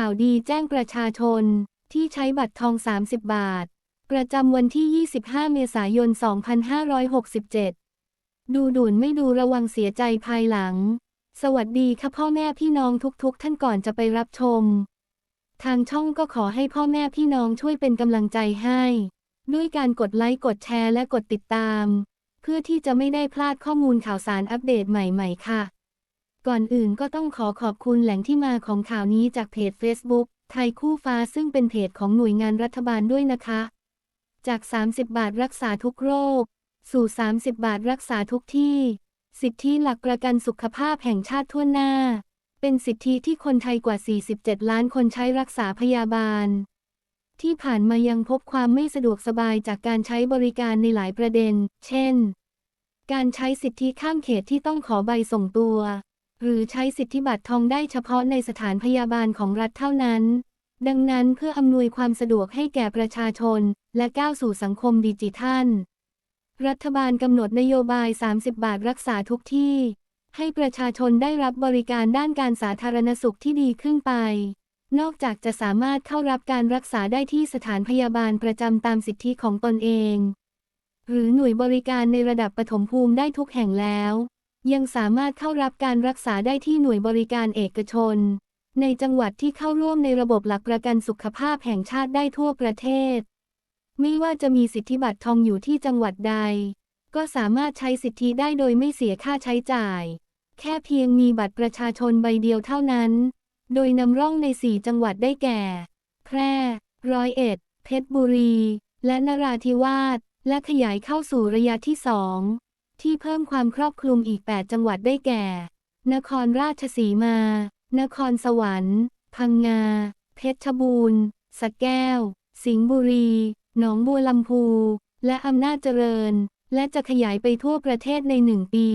ข่าวดีแจ้งประชาชนที่ใช้บัตรทอง 30 บาท ประจำวันที่ 25 เมษายน 2567 ดูด่วนไม่ดูระวังเสียใจภายหลัง สวัสดีค่ะพ่อแม่พี่น้องทุกๆ ท่านก่อนจะไปรับชม ทางช่องก็ขอให้พ่อแม่พี่น้องช่วยเป็นกำลังใจให้ ด้วยการกดไลค์กดแชร์และกดติดตาม เพื่อที่จะไม่ได้พลาดข้อมูลข่าวสารอัปเดตใหม่ ๆ ค่ะ ก่อนอื่นก็ต้องขอขอบคุณแหล่งที่มาของข่าวนี้จากเพจ Facebook ไทยคู่ฟ้าซึ่งเป็นเพจของหน่วยงานรัฐบาลด้วยนะคะ จาก 30 บาทรักษาทุกโรค สู่ 30 บาทรักษาทุกที่ สิทธิหลักประกันสุขภาพแห่งชาติทั่วหน้า เป็นสิทธิที่คนไทยกว่า 47 ล้านคนใช้รักษาพยาบาล ที่ผ่านมายังพบความไม่สะดวกสบายจากการใช้บริการในหลายประเด็น เช่น การใช้สิทธิข้ามเขตที่ต้องขอใบส่งตัว หรือใช้สิทธิบัตรทองได้เฉพาะในสถานพยาบาลของรัฐเท่านั้น ดังนั้นเพื่ออำนวยความสะดวกให้แก่ประชาชน และก้าวสู่สังคมดิจิทัล รัฐบาลกำหนดนโยบาย 30 บาทรักษาทุกที่ ให้ประชาชนได้รับบริการด้านการสาธารณสุขที่ดีขึ้นไป นอกจากจะสามารถเข้ารับการรักษาได้ที่สถานพยาบาลประจำตามสิทธิของตนเอง หรือหน่วยบริการในระดับปฐมภูมิได้ทุกแห่งแล้ว ยังสามารถเข้ารับการรักษาได้ที่หน่วยบริการเอกชน ในจังหวัดที่เข้าร่วมในระบบหลักประกันสุขภาพแห่งชาติได้ทั่วประเทศ ไม่ว่าจะมีสิทธิบัตรทองอยู่ที่จังหวัดใด ก็สามารถใช้สิทธิได้โดยไม่เสียค่าใช้จ่าย แค่เพียงมีบัตรประชาชนใบเดียวเท่านั้น โดยนำร่องใน 4 จังหวัดได้แก่ แพร่ ร้อยเอ็ด เพชรบุรี และนราธิวาส และขยายเข้าสู่ระยะที่2 ที่เพิ่มความครอบคลุมอีก 8 จังหวัดได้แก่ นครราชสีมา นครสวรรค์ พังงา เพชรบูรณ์สะแก้ว สิงห์บุรี หนองบัวลำพู และอำนาจเจริญ และจะขยายไปทั่วประเทศในหนึ่งปี